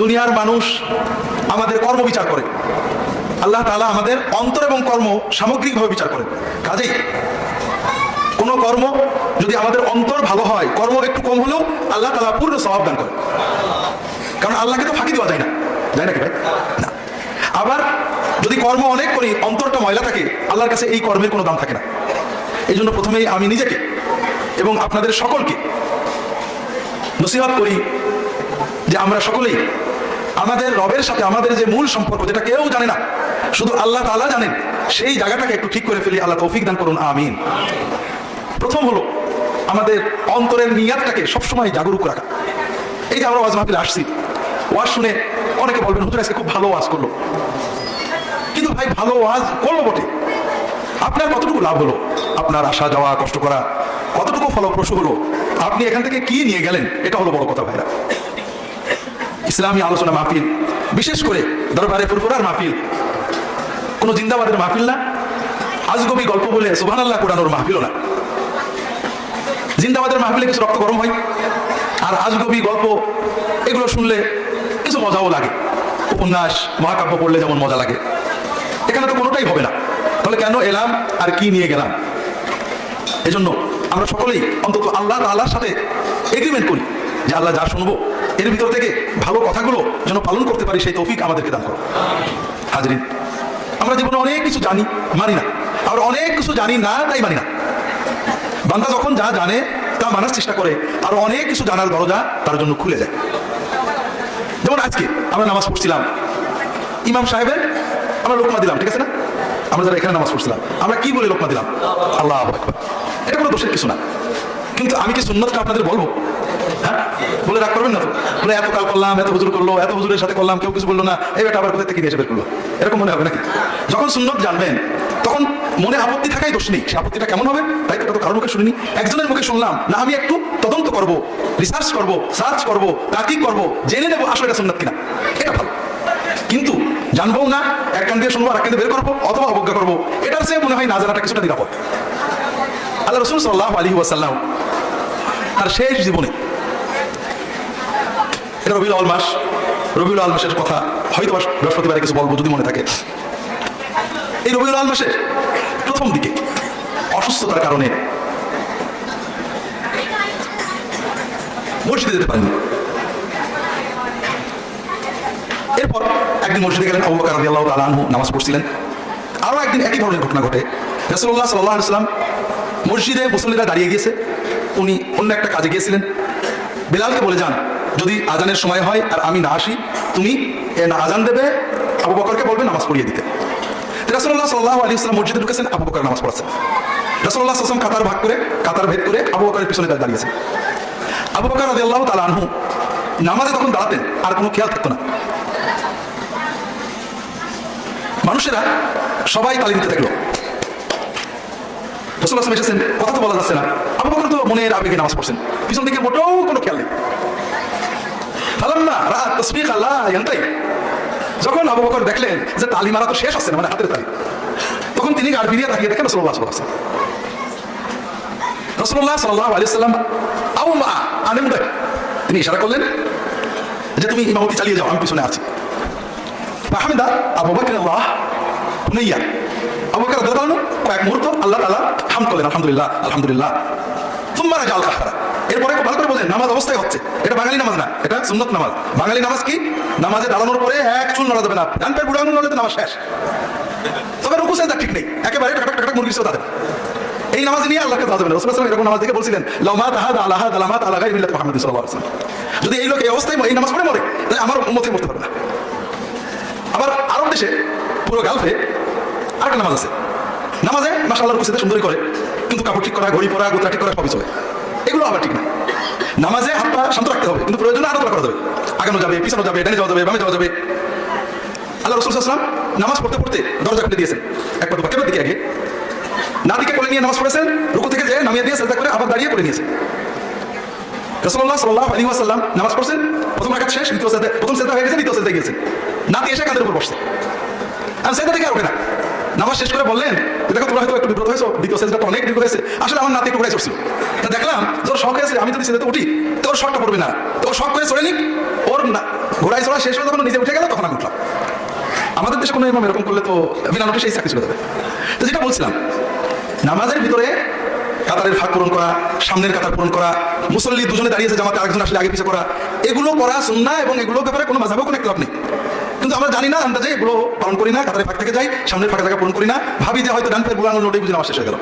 দুনিয়ার মানুষ আমাদের কর্ম বিচার করে। আল্লাহ তাআলা আমাদের অন্তর এবং কর্ম সামগ্রিকভাবে বিচার করেন। কাজেই কোনো কর্ম যদি আমাদের অন্তর ভালো হয়, কর্ম একটু কম হলেও আল্লাহ তালা পূর্ণ স্বভাব দান করে কারণ আল্লাহকে তো ফাঁকি দেওয়া যায় না। যায় নাকি ভাই? না। আবার যদি কর্ম অনেক করি, অন্তরটা ময়লা থাকে, আল্লাহর কাছে এই কর্মের কোনো দাম থাকে না। এই জন্য প্রথমেই আমি নিজেকে এবং আপনাদের সকলকে নসিহত করি যে আমরা সকলেই আমাদের রবের সাথে আমাদের যে মূল সম্পর্ক, যেটা কেউ জানে না, শুধু আল্লাহ তাআলা জানেন, সেই জায়গাটাকে একটু ঠিক করে ফেলি আল্লাহ তৌফিক দান করুন, আমিন। প্রথম হলো আমাদের অন্তরের নিয়াতটাকে সবসময় জাগরুক রাখা। এই যে আমরা ওয়াজ মাহফিলে আসছি, ওয়াজ শুনে অনেকে বলবেন, হুজুর, আজকে খুব ভালো ওয়াজ করল। কিন্তু ভাই, ভালো ওয়াজ করল বটে? আপনার কতটুকু লাভ হলো? আপনার আসা যাওয়া, কষ্ট করা, কতটুকু ফলপ্রসূ হলো? আপনি এখান থেকে কি নিয়ে গেলেন? এটা হলো বড় কথা, ভাইরা। ইসলামী আলোচনা মাহফিল, বিশেষ করে দরবারে ফুরফুরার মাহফিল। কোনো জিন্দাবাদের মাহফিল না। আজগবি গল্প বলে সুবহানাল্লাহ কোরআনোর মাহফিলও না। জিন্দাবাদের মাহফিলে কিছু রক্ত গরম হয়। আর আজগবি গল্প, এগুলো শুনলে কিছু মজাও লাগে। উপন্যাস, মহাকাব্য পড়লে যেমন মজা লাগে। এখানে তো কোনোটাই হবে না। তাহলে কেন এলাম আর কি নিয়ে গেলাম? এজন্য আমরা সকলেই অন্তত আল্লাহ আল্লাহর সাথে এগ্রিমেন্ট করি যে আল্লাহ যা শুনব এর ভিতর থেকে ভালো কথাগুলো যেন পালন করতে পারি, সেই তৌফিক আমাদেরকে দান করো। হাজরিন, আমরা জীবনে অনেক কিছু জানি, মানি না। আর অনেক কিছু জানি না, তাই মানি না। বান্দা যখন যা জানে, তা মানার চেষ্টা করে, আর অনেক কিছু জানার দরজা তার জন্য খুলে যায়। যেমন আজকে আমরা নামাজ পড়ছিলাম। ইমাম সাহেবের আমরা লোকমা দিলাম, ঠিক আছে না? আমরা যারা এখানে নামাজ পড়ছিলাম, আমরা কি বলে লোকমা দিলাম? আল্লাহ এটা কোনো দোষের কিছু না। কিন্তু আমি কি সুন্নতটা আপনাদের বলব? বলে রাগ করবেন না তো? বলে, এত কাল করলাম, এত হুজুর করল, এত হুজুরের সাথে করলাম, কেউ কিছু বলল না। এই বেটা আবার কোথা থেকে এসে বের করল? এরকম মনে হবে নাকি? যখন সুন্নত জানবেন, তখন মনে আপত্তি থাকাই দোষ নেই। সে আপত্তিটা কেমন হবে? তাই তো কারও মুখে শুনিনি। একজনের মুখে শুনলাম, না, আমি একটু তদন্ত করব রিসার্চ করব সার্চ করব তাকিক করব, জেনে নেব আসলে এটা সুন্নত কিনা। এটা ভালো। কিন্তু জানব না, এক কান দিয়ে শুনব আর কান বের করব, অথবা অবজ্ঞা করব। এটার চেয়ে মনে হয় না জানাটা কিছুটা নিরাপদ। আল্লাহ রসুল সাল্লাহ আলী ওয়াসাল্লাম তার শেষ জীবনে এটা রবিউল আল মাস। রবিউল আল মাসের কথা হয়তো বৃহস্পতিবারে কিছু বলব, যদি মনে থাকে। এই রবিউল আল মাসের প্রথম দিকে অসুস্থতার কারণে মসজিদে যেতে পারেনি এরপর একদিন মসজিদে গেলেন আবু বকর রাদিয়াল্লাহু তাআলা আনহু, নামাজ পড়ছিলেন। আরও একদিন একই ধরনের ঘটনা ঘটে। রাসূলুল্লাহ সাল্লাল্লাহু আলাইহি সাল্লাম মসজিদে মুসল্লিরা দাঁড়িয়ে গিয়েছে। উনি অন্য একটা কাজে গিয়েছিলেন। বেলালকে বলে যান যদি আজানের সময় হয় আর আমি না আসি, তুমি আজান দেবে, আবু বকরকে বলবে নামাজ পড়িয়ে দিতে। রাসূলুল্লাহ সাল্লাল্লাহু আলাইহি সাল্লাম মসজিদে ঢুকেছেন, আবু বকর নামাজ পড়াচ্ছেন সাল্লাল্লাহু আলাইহি কাতার ভাগ করে, কাতার ভেদ করে আবু বকরের পিছনে দাঁড়িয়েছে। আবু বকর রাদিয়াল্লাহু তাআলা আনহু নামাজে তখন দাঁড়াতেন, আর কোনো খেয়াল থাকতো না। মানুষেরা সবাই তালি দিতে থাকল। রসুল আসলাম এসেছেন, কথা তো বলা যাচ্ছে না। আবু বকর তো মনের আবেগে নামাজ পড়ছেন। পিছন দিকে মোটেও কোনো খেয়াল নেই। তসবিক আল্লাহ যখন আবু বকর দেখলেন যে তালি মারা তো শেষ না মানে হাতের তালি, তখন তিনি গাড় ফিরিয়ে দেখেন আলি সাল্লাম মা তিনি ইশারা করলেন যে তুমি ইমামতি চালিয়ে যাও, আমি পিছনে আছি। ফাহমিদা আবু বকর আল্লাহ হুনাইয়া আবু বকর কয়েক মুহূর্ত আল্লাহ তাআলা হামদ করলেন, আলহামদুলিল্লাহ আলহামদুলিল্লাহ। সুম্মা রাজা আল কাফারা। এরপরে ভালো করে বোঝেন, নামাজ অবস্থায় হচ্ছে। এটা বাঙালি নামাজ না, এটা সুন্নত নামাজ। বাঙালি নামাজ কি? নামাজে দাঁড়ানোর পরে এক চুল নড়া যাবে না। ডান পেট বুড়া আঙুল নড়লে তো নামাজ শেষ। তবে রুকু সেজদা ঠিক নেই। একেবারে টাকা টাকা মুরগি ছিল তাদের এই নামাজ নিয়ে আল্লাহকে দাওয়া যাবে না। রাসূলুল্লাহ সাল্লাল্লাহু এরকম নামাজ দেখে বলছিলেন লামাত আহাদ আলাহাদ আলা গায়রি মিল্লাতি মুহাম্মদ সাল্লাল্লাহু আলাইহি ওয়াসাল্লাম। যদি এই লোক এই অবস্থায় এই নামাজ পড়ে মরে, তাহলে আমার উম্মতে মরতে পারবে না। আবার আরব দেশে পুরো গালফে আরেকটা নামাজ আছে। নামাজে মাসা আল্লাহর কুসিতে সুন্দরী করে, কিন্তু কাপড় ঠিক করা, ঘড়ি পরা, গোত্রা ঠিক করা সবই চলে। এগুলো আবার ঠিক না। নামাজে হাত পা শান্ত রাখতে হবে, কিন্তু প্রয়োজনে আরও করা যাবে আগানো যাবে, পিছানো যাবে ডানে যাওয়া যাবে, বামে যাওয়া যাবে। আল্লাহ রসুল আসলাম নামাজ পড়তে পড়তে দরজা খুলে দিয়েছেন। একবার দুবার দিকে আগে। না দিকে কোলে নিয়ে নামাজ পড়েছেন, রুকু থেকে যে নামিয়ে দিয়ে সেজদা করে আবার দাঁড়িয়ে করে নিয়েছেন। রসুল্লাহ সাল্লাহ আলী নামাজ পড়ছেন, প্রথম রাখাত শেষ, দ্বিতীয় সেজদা, প্রথম সেজদা হয়ে গেছে, দ্বিতীয় সেজদা গিয়েছে নাতি এসে কাঁধের উপর বসছে। আর থেকে আর ওঠে না। নামাজ শেষ করে বললেন দেখো তোমরা হয়তো একটু বিব্রত হয়েছো, দ্বিতীয় অনেক দীর্ঘ হয়েছে। আসলে আমার নাতি একটু তা দেখলাম, তোর শখ হয়েছে আমি যদি উঠি, তোর শখটা পড়বে না। তোর শখ চড়ে নিক, ওর ঘোড়ায় চড়া শেষ হয়ে নিজে উঠে গেল, তখন আমি উঠলাম। আমাদের দেশে কোনো ইমাম এরকম করলে তো বিনা সেই চাকরি চলে যাবে। তো যেটা বলছিলাম, নামাজের ভিতরে কাতারের ফাঁক পূরণ করা, সামনের কাতার পূরণ করা, মুসল্লি দুজনে দাঁড়িয়েছে জামাতে, আরেকজন আসলে আগে পিছিয়ে করা, এগুলো করা সুন্না এবং এগুলোর ব্যাপারে কোনো মাঝাবেও কোনো ক্লাব নেই। কিন্তু আমরা জানি না, আমরা যে এগুলো পালন করি না, কাতারে ফাঁক থেকে যাই, সামনের ফাঁকা জায়গা পূরণ করি না, ভাবি যে হয়তো ডান ফের বুড়ানো নোটেই বুঝে শেষ হয়ে গেল।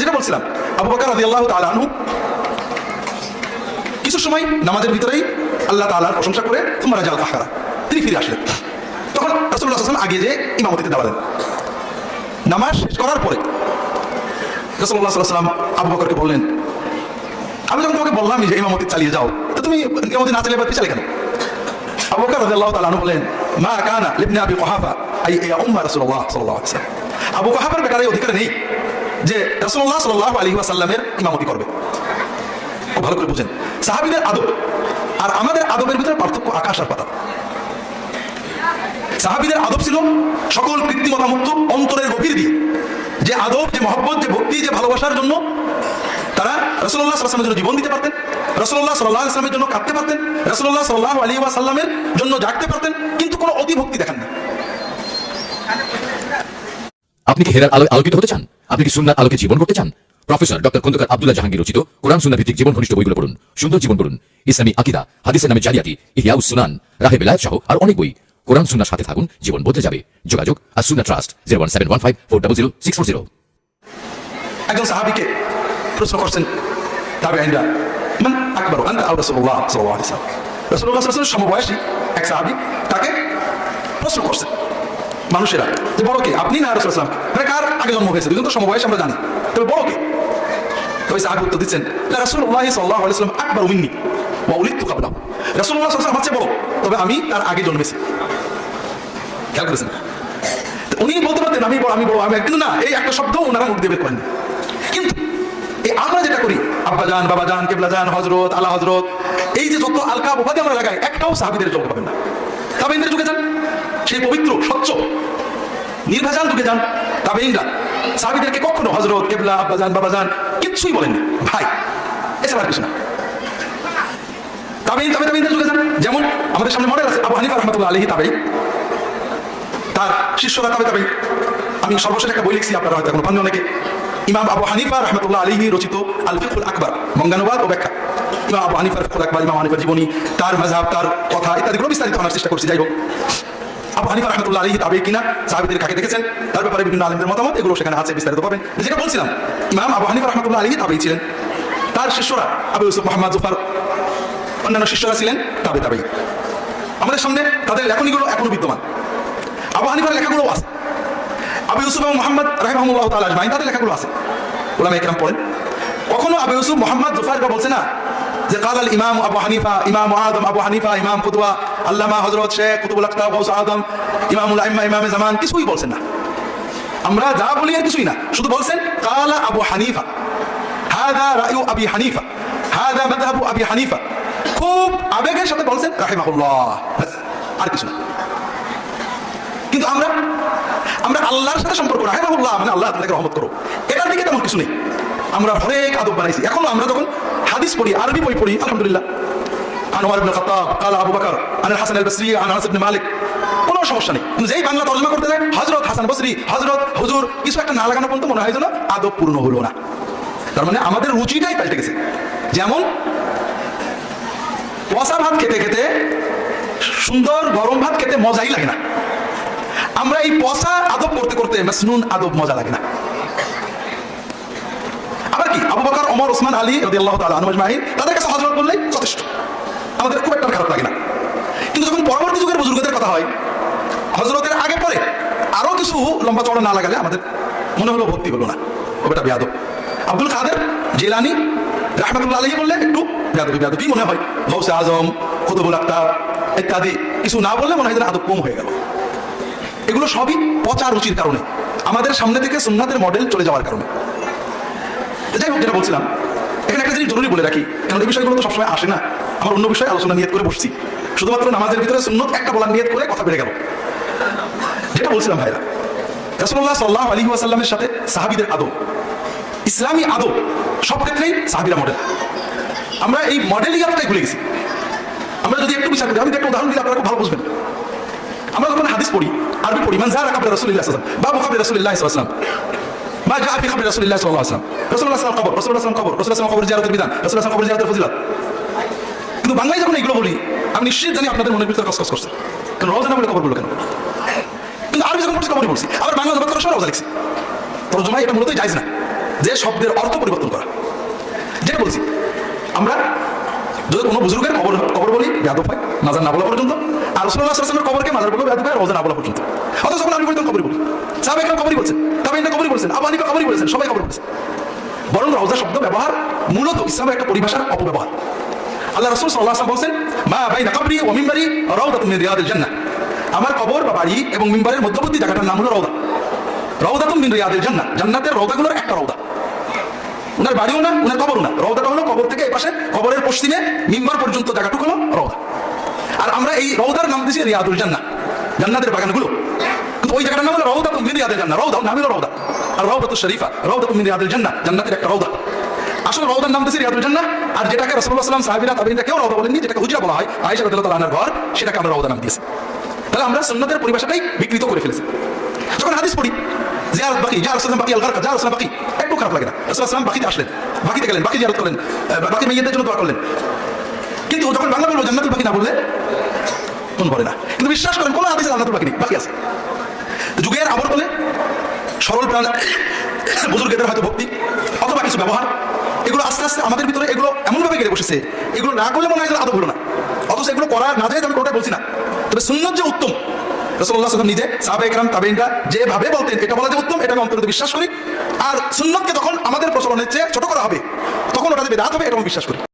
যেটা বলছিলাম, আবু বকর রাজি আল্লাহ তালু কিছু সময় নামাজের ভিতরেই আল্লাহ তাআলার প্রশংসা করে তোমরা জাল ফাহারা তিনি ফিরে আসলেন। তখন রাসূলুল্লাহ সাল্লাল্লাহু আগে যে ইমামতিতে দাঁড়ালেন। নামাজ শেষ করার পরে রাসূলুল্লাহ সাল্লাল্লাহু আবু বকরকে বললেন, আমি যখন তোমাকে বললাম যে ইমামতি চালিয়ে যাও, তো তুমি ইমামতি না চালিয়ে পিছালে কেন? আবু বকর রাদিয়াল্লাহু তাআলা আনহু বলেন মা কানা লিবনি আবি কুহাফা আই ইয়া উম্মা রাসূলুল্লাহ সাল্লাল্লাহু আলাইহি ওয়াসাল্লাম আবু কুহাফার ব্যাপারে এই অধিকার নেই যে রাসূলুল্লাহ সাল্লাল্লাহু আলাইহি ওয়াসাল্লামের ইমামতি করবে খুব ভালো করে বুঝেন সাহাবিদের আদব আর আমাদের আদবের ভিতরে পার্থক্য আকাশ আর পাতাল। সাহাবিদের আদব ছিল সকল কৃত্রিমতা মুক্ত অন্তরের গভীর দিয়ে। যে আদব, যে মহব্বত, যে ভক্তি, যে ভালোবাসার জন্য তারা রসল্লাহ সাল্লামের জন্য জীবন দিতে পারতেন। রসল্লাহ সাল্লাহ আসলামের জন্য কাঁদতে পারতেন রসল্লাহ সাল্লাহ আলী সাল্লামের জন্য জাগতে পারতেন, কিন্তু কোনো অতিভক্তি দেখান না। আপনি কি হেরার আলো আলোকিত হতে চান? আপনি কি সুন্নার আলোকে জীবন করতে চান? প্রফেসর ডক্টর খন্দকার আব্দুল্লাহ জাহাঙ্গীর রচিত কোরআন সুন্নাহ ভিত্তিক জীবন ঘনিষ্ঠ বইগুলো পড়ুন, সুন্দর জীবন পড়ুন। ইসলামী আকিদা, হাদিসের নামে জালিয়াতি ইহিয়াউস সুনান, রাহে বেলায়ত সহ আর অনেক বই। কোরআন সুন্নার সাথে থাকুন, জীবন বদলে যাবে। যোগাযোগ আর সুন্না trust zero one seven one five four double zero six four zero একজন সাহাবিকে প্রশ্ন করছেন তাবে আকবর ওয়াসাল্লাম। রাসূলুল্লাহ সাল্লাল্লাহু সমবয়সী এক সাহাবী, তাকে প্রশ্ন করছেন মানুষেরা যে, বড় কে? আপনি না ওয়াসাল্লাম? মানে কার আগে জন্ম হয়েছে? দুজন তো সমবয়স, আমরা জানি। তবে বড় কে? ওই সাহাবী উত্তর দিচ্ছেন, লা রাসূলুল্লাহ সাল্লাল্লাহু আলাইহি আকবর মিন্নি ওয়া উলিদতু ক্বাবলাহু রাসূলুল্লাহ সাল্লাল্লাহু আলাইহি ওয়াসাল্লাম আমার চেয়ে বড়। তবে আমি তার আগে জন্মেছি। খেয়াল করেছেন? উনি বলতে পারতেন, আমি বড় আমি বড়, আমি কিন্তু না, এই একটা শব্দ ওনারা মুখ দিয়ে বের করেন আমরা যেটা করি, আব্বা যান, বাবা যান, কেবলা যান হজরত আলা হজরত এই যে যত আলকা উপাধি আমরা লাগাই, একটাও সাহাবিদের যোগ্য পাবেন না। তাবেইনদের যুগে যান, সেই পবিত্র, স্বচ্ছ, নির্ভেজাল যুগে যান তাবেইনরা সাহাবিদেরকে কখনো হজরত কেবলা, আব্বা যান, বাবা যান কিচ্ছুই বলেননি। ভাই এছাড়া আর কিছু না। তাবেইন তাবে তাবেইনদের যুগে যান, যেমন আমাদের সামনে মডেল আছে, আবু হানিফা রহমতুল্লাহ আলহি তাবেই তার শিষ্যরা তবে তবে আমি সর্বশেষ একটা বই লিখছি, আপনারা হয়তো এখন পান অনেকে। ইমাম আবু হানিফা রহমতুল্লাহ আলহী রচিত আল ফিকুল আকবর, বঙ্গানুবাদ ও ব্যাখ্যা। ইমাম আবু হানিফার ফিকুল আকবর, ইমাম হানিফার জীবনী, তার মাঝহাব তার কথা ইত্যাদিগুলো বিস্তারিত আনার চেষ্টা করছি। যাই হোক আবু হানিফা রহমতুল্লাহ আলহী তাবে কিনা, সাহাবিদের কাকে দেখেছেন? তার ব্যাপারে বিভিন্ন আলমদের মতামত, এগুলো সেখানে আছে, বিস্তারিত পাবেন। যেটা বলছিলাম, ইমাম আবু হানিফা রহমতুল্লাহ আলহী তাবেই ছিলেন। তার শিষ্যরা, আবু ইউসুফ, মোহাম্মদ, জুফার অন্যান্য শিষ্যরা ছিলেন তাবে তাবেই আমাদের সামনে তাদের লেখনীগুলো এখনও বিদ্যমান। আবু হানিফার লেখাগুলো আছে। আবু ইউসুফ এবং মোহাম্মদ রাহিমাহুল্লাহ তাআলা আজমাইন তাদের লেখাগুলো আছে ওলামা একরাম পড়েন কখনো আবু ইউসুফ মোহাম্মদ জুফার বলছে না যে কাল আল ইমাম আবু হানিফা ইমাম আদম আবু হানিফা ইমাম কুতুবা আল্লামা হযরত শেখ কুতুবুল আখতাব গাউস আদম ইমামুল আইম্মা ইমামে জামান কিছুই বলছেন না আমরা যা বলি আর কিছুই না শুধু বলছেন কালা আবু হানিফা হাদা রায়ু আবি হানিফা হাদা মাযহাবু আবি হানিফা খুব আবেগের সাথে বলছেন রাহিমাহুল্লাহ ব্যাস, আর কিছু না কিন্তু আমরা আমরা আল্লাহর সাথে সম্পর্ক রাহিমাহুল্লাহ মানে আল্লাহ আপনাকে রহমত করো এটার দিকে তেমন কিছু নেই। আমরা হরেক আদব বানাইছি। এখনও আমরা যখন হাদিস পড়ি, আরবি বই পড়ি, আলহামদুলিল্লাহ। একটা না লাগানো পর্যন্ত মনে হয় যেন আদব হলো না। তার মানে আমাদের রুচিটাই পাল্টে গেছে। যেমন পচা ভাত খেতে খেতে সুন্দর গরম ভাত খেতে মজাই লাগে না। আমরা এই পচা আদব করতে করতে মাসনুন আদব মজা লাগে না। আবার কি? আবু বকর, ওমর ওসমান আলী রাদিয়াল্লাহু তাআলা আনহু আজমাইন, তাদের কাছে হযরত বললেই যথেষ্ট। আমাদের খুব একটা খারাপ লাগে না। কিন্তু যখন পরবর্তী যুগের বুজুর্গদের কথা হয়, হযরতের আগে পরে আরও কিছু লম্বা চড়া না লাগালে আমাদের মনে হলো ভর্তি হলো না। ও বেটা বেয়াদব। আব্দুল কাদের জেলানি রাহমাতুল্লাহ আলাইহি বললে, একটু বেয়াদবি বেয়াদবি। মনে হয়? গৌসে আজম, কুতুবুল আক্তার ইত্যাদি কিছু না বললে মনে হয় যেন আদব কম হয়ে গেল। এগুলো সবই পচা রুচির কারণে। আমাদের সামনে থেকে সুন্নাতের মডেল চলে যাওয়ার কারণে। যাই হোক, যেটা বলছিলাম, এখানে একটা জিনিস জরুরি বলে রাখি। কারণ এই বিষয়গুলো তো সবসময় আসে না? আমার অন্য বিষয়ে আলোচনা নিয়ত করে বসছি। শুধুমাত্র নামাজের ভিতরে সুন্নত একটা বলার নিয়ত করে কথা বেড়ে গেল। যেটা বলছিলাম ভাইরা, রাসূলুল্লাহ সাল্লাল্লাহু আলাইহি ওয়াসাল্লামের সাথে সাহাবিদের আদব। ইসলামী আদব সব ক্ষেত্রেই সাহাবীরা মডেল আমরা এই মডেল ইয়ারটাই ভুলে গেছি। আমরা যদি একটু বিচার করি, আমি একটা উদাহরণ দিলে আপনারা খুব ভালো বুঝবেন। আমরা যখন হাদিস পড়ি, আরবি পড়ি। মান জারা কাবরে রাসূলুল্লাহ সাল্লাল্লাহু আলাইহি বাবু কাবরে রাসূলুল্লাহ সাল্লাল্লাহু আলাইহি ওয়াসাল্লাম। মা জা ফি কাবরে রাসূলুল্লাহ সাল্লাল্লাহু আলাইহি ওয়াসাল্লাম। রাসূলুল্লাহ সাল্লাল্লাহু আলাইহি ওয়াসাল্লাম জিয়ারতের বিধান, রাসূলুল্লাহ সাল্লাল্লাহু জিয়ারতের কিন্তু বাংলায় যখন এগুলো বলি, আমি নিশ্চিত জানি আপনাদের মনের ভিতরে কসকস করছে। কারণ কেন? কিন্তু আরবি যখন পড়ছি কবরই পড়ছি আবার বাংলা জবাব করার সময় এটা মূলত জায়জ না। যে শব্দের অর্থ পরিবর্তন করা। যেটা বলছি, আমরা যদি কোনো বুজুর্গের কবর কবর বলি, বেয়াদব হয় মাজার না বলা পর্যন্ত। আর রসুল্লাহ কবরকে মাজার বলব বেয়াদব হয়, রোজা না বলা পর্যন্ত। অথচ যখন আমি বলতাম কবরি বলি। সাহেব একরাম কবরি বলছেন তবে এটা কবরি বলছেন, আবু হানিফা কবরি বলছেন, সবাই কবর বলছেন বরং রওজা শব্দ ব্যবহার মূলত ইসলামের একটা পরিভাষার অপব্যবহার। আল্লাহ রসুল সাল্লাহ আসলাম বলছেন, মা কবরি তুমি আমার কবর বা বাড়ি এবং মিম্বারের মধ্যবর্তী জায়গাটার নাম হলো রওদা। রওদা তুমি রিয়াদুল জান্নাহ। জান্নাতের একটা রওদা। উনার বাড়িও না, উনার কবরও না। রওদাটা হলো কবর থেকে এই পাশে কবরের পশ্চিমে মিম্বার পর্যন্ত জায়গাটুকু হলো রওদা। আর আমরা এই রওদার নাম দিয়েছি রিয়াদুল জান্নাহ, জান্নাতের বাগানগুলো। কিন্তু ওই জায়গাটার নাম হলো তুমি হলো রওদা। আর তো শরীফা তুমি জান্নাহ, জান্নাতের একটা আসলে নাম রিয়াদুল জান্নাহ, আর যেটাকে রাসূলুল্লাহ সাল্লাল্লাহু আলাইহি কেউ রওদা বলেননি, যেটাকে হুজরা বলা হয়, আয়েশা রাদিয়াল্লাহু তাআলার ঘর, সেটাকে আমরা রওদা নাম দিয়েছি। তাহলে আমরা সুন্নাতের পরিভাষাটাই বিকৃত করে ফেলেছি। যখন হাদিস পড়ি, জিয়ারত বাকি রাসূলুল্লাহ বাকি আল গারকা রাসূলুল্লাহ বাকি একটু খারাপ লাগে না। সাল্লাম বাকিতে আসলেন। বাকিতে গেলেন বাকি জিয়ারত করলেন বাকি মেয়েদের জন্য দোয়া করলেন। কিন্তু যখন বাংলা বলব জান্নাতুল বাকি না বললে? মন পড়ে না। কিন্তু বিশ্বাস করেন, কোনো হাদিসে জান্নাতুল বাকি নেই, বাকি আছে। যুগের আবর বলে, সরল প্রাণ, বুজুর্গেদের হয়তো ভক্তি, অথবা কিছু ব্যবহার, এগুলো আস্তে আস্তে আমাদের ভিতরে এগুলো এমনভাবে গেড়ে বসেছে, এগুলো না করলে মনে হয় যে আদৌ হলো না। অথচ এগুলো করা না যায় আমি কোনোটাই বলছি না। তবে সুন্দর যে উত্তম রসল্লাহ নিজে সাহাবে একরাম তাবেইনরা যেভাবে বলতেন, এটা বলা যে উত্তম, এটা আমি অন্তর্গত বিশ্বাস করি। আর সুন্নতকে তখন আমাদের প্রচলনের চেয়ে ছোট করা হবে, তখন ওটাতে বেদাত হবে, এটা আমি বিশ্বাস করি।